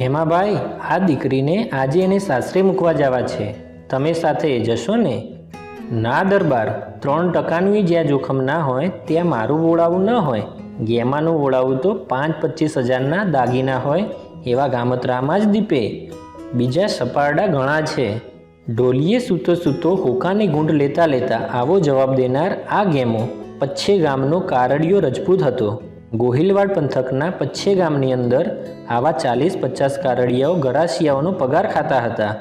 હેમાભાઈ આ દીકરીને આજે એને સાસરે મૂકવા જવા છે. તમે સાથે જશો ને? ના દરબાર, ત્રણ ટકાનું જ્યાં જોખમ ના હોય, ત્યાં મારું વોળાવું ન હોય. ગેમાનું વોળાવું તો પાંચ પચીસ હજારના દાગીના હોય, એવા ગામત્રામાં જ દીપે. બીજા સપારડા ઘણા છે. ઢોલીએ સૂતો સૂતો હોકાની ગુંડ લેતા લેતા આવો જવાબ દેનાર આ ગેમો. પચ્છે ગામનો કારડિયો રજપૂત હતો. ગોહિલવાડ પંથકના પચ્છે ગામની અંદર આવા ચાલીસ પચાસ કારડિયાઓ ગરાસિયાઓનો પગાર ખાતા હતા.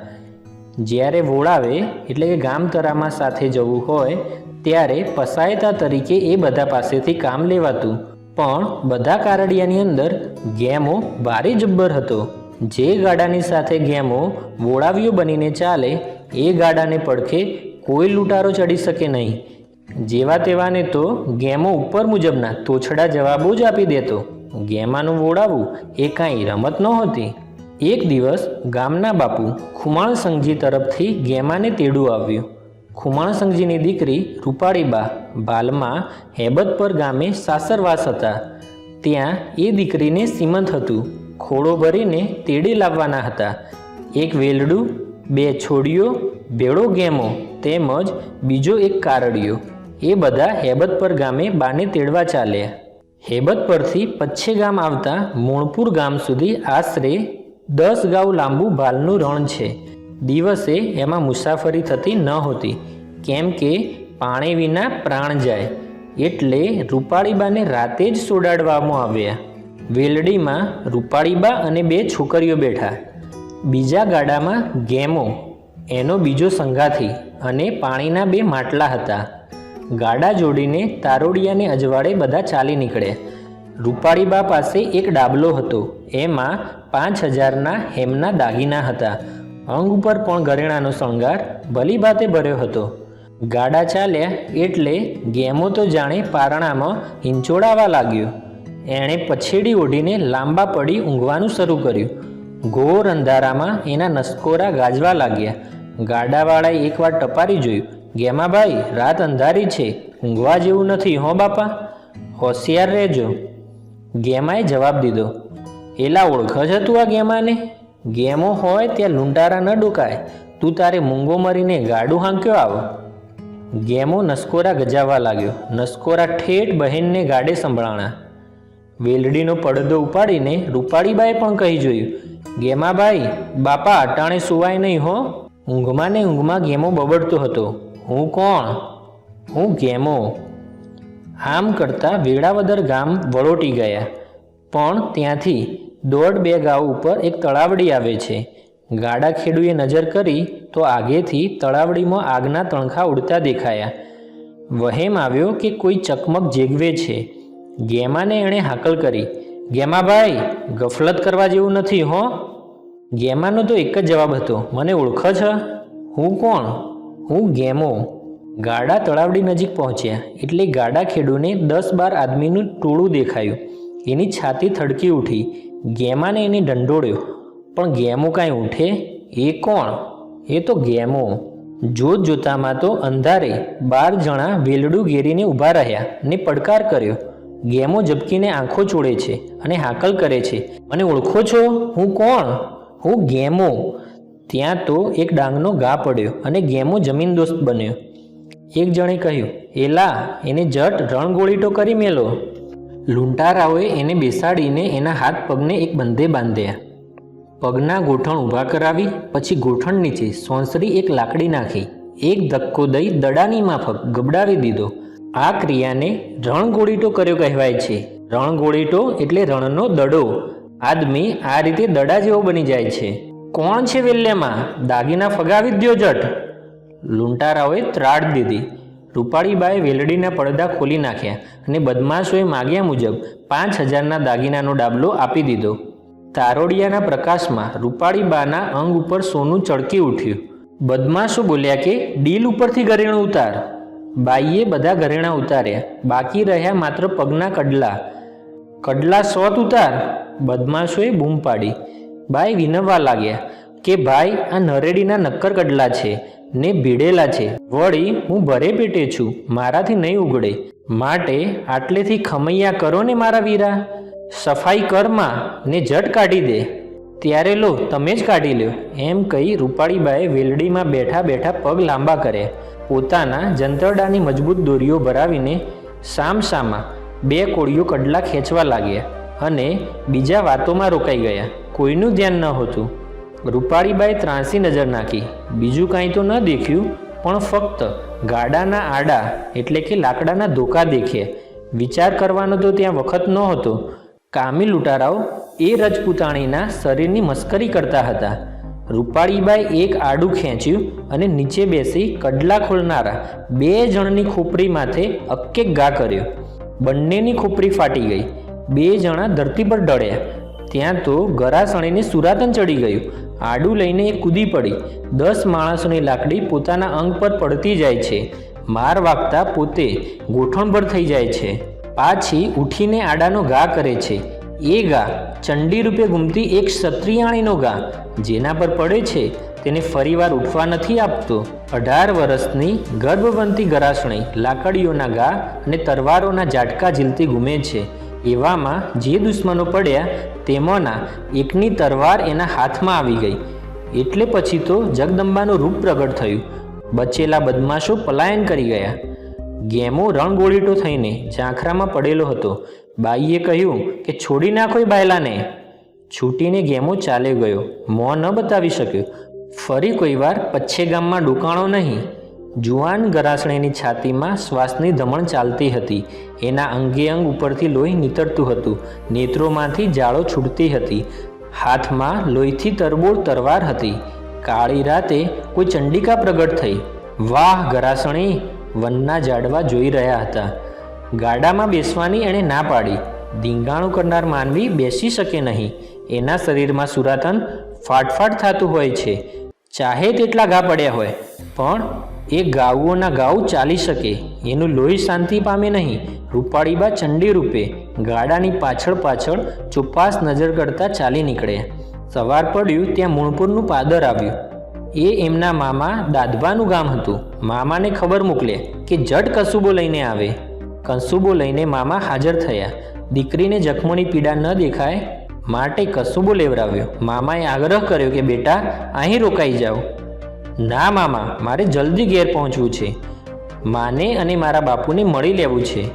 જ્યારે વોળાવે એટલે કે ગામ તરામાં સાથે જવું હોય, ત્યારે પસાયતા તરીકે એ બધા પાસેથી કામ લેવાતું. પણ બધા કારડિયાની અંદર ગેમો ભારે જબ્બર હતો. જે ગાડાની સાથે ગેમો વોળાવીઓ બનીને ચાલે, એ ગાડાને પડખે કોઈ લૂંટારો ચડી શકે નહીં. જેવા તેવાને તો ગેમો ઉપર મુજબના તોછડા જવાબો જ આપી દેતો. ગેમાનું વોળાવું એ કાંઈ રમત નહોતી. એક દિવસ ગામના બાપુ ખુમાણ સંઘજી તરફથી ગેમાને તેડું આવ્યું. ખુમાણ સંઘજીની દીકરી રૂપાળીબા બાલમાં હેબતપર ગામે સાસરવાસ હતા. ત્યાં એ દીકરીને સીમંત હતું. ખોળો ભરીને તેડે લાવવાના હતા. એક વેલડું, બે છોડીઓ ભેળો ગેમો તેમજ બીજો એક કારડિયો. એ બધા હેબતપર ગામે બાને તેડવા ચાલ્યા. હેબત પરથી પચ્છે ગામ આવતા મોણપુર ગામ સુધી આશરે દસ ગાઉ લાંબુ ભાલનું રણ છે. દિવસે એમાં મુસાફરી થતી નહોતી કેમ કે પાણી વિના પ્રાણ જાય. એટલે રૂપાળીબાને રાતે જ સોડાડવામાં આવ્યા. વેલડીમાં રૂપાળીબા અને બે છોકરીઓ બેઠા. બીજા ગાડામાં ગેમો. એનો બીજો સંગાથી. અને પાણીના બે માટલા હતા. ગાડા જોડીને તારોડિયાને અજવાળે બધા ચાલી નીકળ્યા રૂપાળીબા પાસે એક ડાબલો હતો. એમાં પાંચ હજારના હેમના દાગીના હતા. અંગ ઉપર પણ ઘરેણાનો શણગાર ભલીભાતે ભર્યો હતો. ગાડા ચાલ્યા એટલે ગેમો તો જાણે પારણામાં હિંચોડાવા લાગ્યો. એણે પછેડી ઓઢીને લાંબા પડી ઊંઘવાનું શરૂ કર્યું. ઘોર અંધારામાં એના નસકોરા ગાજવા લાગ્યા. ગાડાવાળાએ એકવાર ટપારી જોયું. ગેમાભાઈ રાત અંધારી છે. ઊંઘવા જેવું નથી, હો બાપા. હોશિયાર રહેજો. ગેમાએ જવાબ દીધો. એલા, ઓળખ જ હતું આ ગેમાને? ગેમો હોય ત્યાં લૂંટારા ન ડુકાય. તું તારે મૂંગો મરીને ગાડું હાંક્યો આવો. ગેમો નસકોરા ગજાવવા લાગ્યો. નસકોરા ઠેઠ બહેનને ગાડે સંભળાણા. વેલડીનો પડદો ઉપાડીને રૂપાળીબાએ પણ કહી જોયું. ગેમાભાઈ બાપા અટાણે સુવાય નહીં, હો. ઊંઘમાં ને ઊંઘમાં ગેમો બબડતો હતો. હું કોણ? હું ગેમો. આમ કરતાં વેળાવદર ગામ વળોટી ગયા. પણ ત્યાંથી દોઢ બે ગાઉ ઉપર એક તળાવડી આવે છે. ગાડા ખેડૂએ નજર કરી તો આગેથી તળાવડીમાં આગના તણખા ઉડતા દેખાયા. વહેમ આવ્યો કે કોઈ ચકમક જેગવે છે. ગેમાને એણે હાકલ કરી. ગેમાભાઈ ગફલત કરવા જેવું નથી હો. ગેમાનો તો એક જ જવાબ હતો. મને ઓળખ છે? હું કોણ? હું ગેમો. ગાડા તળાવડી નજીક પહોંચ્યા. એટલે ગાડા ખેડૂને દસ બાર આદમીનું ટોળું દેખાયું. એની છાતી થડકી ઉઠી. ગેમાને એને ઢંઢોળ્યો પણ ગેમો કાંઈ ઉઠે? એ કોણ? એ તો ગેમો. જોત જોતામાં તો અંધારે બાર જણા વેલડું ઘેરીને ઊભા રહ્યા ને પડકાર કર્યો. ગેમો ઝબકીને આંખો ચોળે છે અને હાકલ કરે છે. મને ઓળખો છો? હું કોણ? હું ગેમો. ત્યાં તો એક ડાંગનો ઘા પડ્યો અને ગેમો જમીનદોસ્ત બન્યો. એક જણે કહ્યું, એલા, એને જટ રણગોળીટો કરી મેલો. લૂંટારાઓએ એને બેસાડીને એના હાથ પગને એક બંધે બાંધ્યા. પગના ગોઠણ ઊભા કરાવી, પછી ગોઠણ નીચે સોંસરી એક લાકડી નાખી. એક ધક્કો દઈ દડાની માફક ગબડાવી દીધો. આ ક્રિયાને રણગોળીટો કર્યો કહેવાય છે. રણગોળીટો એટલે રણનો દડો. આદમી આ રીતે દડા જેવો બની જાય છે. કોણ છે વેલ્લેમાં? દાગીના ફગાવી દ્યો જટ. લૂંટારાઓએ ત્રાડ દીધી. રૂપાળીબાએ વેલડીના પડદા ખોલી નાખ્યા અને બદમાશોએ માગ્યા મુજબ પાંચ હજારના દાગીનાનો ડાબલો આપી દીધો. તારોડિયાના પ્રકાશમાં રૂપાળીબાના અંગ ઉપર સોનું ચળકી ઉઠ્યું. બદમાશો બોલ્યા કે, ડીલ ઉપરથી ઘરેણું ઉતાર. બાઈએ બધા ઘરેણાં ઉતાર્યા. બાકી રહ્યા માત્ર પગના કડલા. કડલા સોત ઉતાર. બદમાશોએ બૂમ પાડી. ભાઈ વિનવવા લાગ્યા કે ભાઈ, આ નરેડીના નક્કર કડલા છે ને ભીડેલા છે. વળી હું ભરે પેટે છું, મારાથી નહીં ઉગડે. માટે આટલેથી ખમૈયા કરો ને મારા વીરા. સફાઈ કરમાં ને જટ કાઢી દે. ત્યારે લો, તમે જ કાઢી લ્યો. એમ કહી રૂપાળીબાએ વેલડીમાં બેઠા બેઠા પગ લાંબા કર્યા. પોતાના જંતરડાની મજબૂત દોરીઓ ભરાવીને સામસામા બે કોળીઓ કડલા ખેંચવા લાગ્યા. અને બીજા વાતોમાં રોકાઈ ગયા. કોઈનું ધ્યાન ન હતું. રૂપાળીબાઈ ત્રાંસી નજર નાખી. બીજું કાંઈ તો ન દેખ્યું, પણ ફક્ત ગાડાના આડા, એટલે કે લાકડાના ધોકા દેખ્યા વિચાર કરવાનો તો ત્યાં વખત નહોતો. કામી લૂંટારાઓ એ રજપૂતાણીના શરીરની મસ્કરી કરતા હતા. રૂપાળીબાઈ એક આડું ખેંચ્યું અને નીચે બેસી કડલા ખોલનારા બે જણની ખોપરી માથે અક્કે ગા કર્યો. બંનેની ખોપરી ફાટી ગઈ. બે જણા ધરતી પર ડળ્યા ત્યાં તો ગરાસણીને સુરાતન ચડી ગયું. આડું લઈને એ કૂદી પડી. દસ માણસોની લાકડી પોતાના અંગ પર પડતી જાય છે. માર વાગતા પોતે ગોઠણભર થઈ જાય છે. પાછી ઉઠીને આડાનો ઘા કરે છે. એ ગા ચંડી રૂપે ગુમતી એક ક્ષત્રિયાણીનો ગા જેના પર પડે છે, તેને ફરીવાર ઉઠવા નથી આપતો. અઢાર વર્ષની ગર્ભવંતી ગરાસણી લાકડીઓના ગા અને તરવારોના ઝાટકા ઝીલતી ઘૂમે છે. એવામાં જે દુશ્મનો પડ્યા તેમાંના એકની તરવાર એના હાથમાં આવી ગઈ. એટલે પછી તો જગદંબાનું રૂપ પ્રગટ થયું. બચેલા બદમાશો પલાયન કરી ગયા. ગેમો રણગોળીટો થઈને ઝાંખરામાં પડેલો હતો. બાઈએ કહ્યું કે છોડી નાખો એ બાયલાને. છૂટીને ગેમો ચાલ્યો ગયો. મોં ન બતાવી શક્યો. ફરી કોઈ વાર પચ્છે ગામમાં ડુકાણો નહીં. જુવાન ગરાસણીની છાતીમાં શ્વાસની ધમણ ચાલતી હતી. એના અંગે અંગ ઉપરથી લોહી નીતરતું હતું. નેત્રોમાંથી જાળો છૂટતી હતી. હાથમાં લોહીથી તરબોળ તરવાર હતી. કાળી રાતે કોઈ ચંડિકા પ્રગટ થઈ. વાહ ગરાસણી, વનના ઝાડવા જોઈ રહ્યા હતા. ગાડામાં બેસવાની એણે ના પાડી. ધીંગાણું કરનાર માનવી બેસી શકે નહીં. એના શરીરમાં સુરાતન ફાટફાટ થતું હોય છે. ચાહે તેટલા ઘા પડ્યા હોય. પણ એ ગાઉઓના ગાઉ ચાલી શકે. એનું લોહી શાંતિ પામે નહીં. રૂપાળીબા ચંડી રૂપે ગાડાની પાછળ પાછળ ચોપાસ નજર કરતા ચાલી નીકળ્યા સવાર પડ્યું ત્યાં મૂળપુરનું પાદર આવ્યું. એ એમના મામા દાદબાનું ગામ હતું. મામાને ખબર મોકલ્યા કે જટ કસુબો લઈને આવે. કસુબો લઈને મામા હાજર થયા. દીકરીને જખમોની પીડા ન દેખાય માટે કસુબો લેવડાવ્યો. મામાએ આગ્રહ કર્યો કે, બેટા, અહીં રોકાઈ જાઓ. ના મામા, મારે જલ્દી ઘેર પહોંચવું છે. માને અને મારા બાપુને મળી લેવું છે.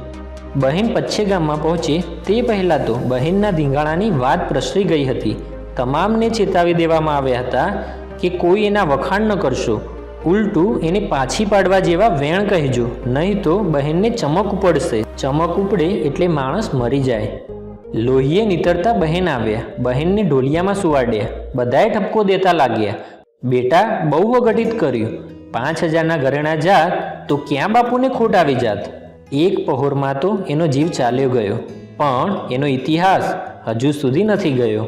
બહેન પચ્છે ગામમાં પહોંચે તે પહેલાં તો બહેનના ધીંગાણાની વાત પ્રસરી ગઈ હતી. તમામને ચેતાવી દેવામાં આવ્યા હતા કે કોઈ એના વખાણ ન કરશો. ઉલટું એને પાછી પાડવા જેવા વેણ કહેજો, નહીં તો બહેનને ચમક ઉપડશે. ચમક ઉપડે એટલે માણસ મરી જાય. લોહીએ નીતરતા બહેન આવ્યા. બહેનને ઢોલિયામાં સુવાડ્યા. બધાએ ઠપકો દેતા લાગ્યા. બેટા, બહુ અઘટિત કર્યું. પાંચ હજારના ઘરેણા જાત, તો ક્યાં બાપુને ખોટ આવી જાત? એક પહોરમાં તો એનો જીવ ચાલ્યો ગયો. પણ એનો ઇતિહાસ હજુ સુધી નથી ગયો.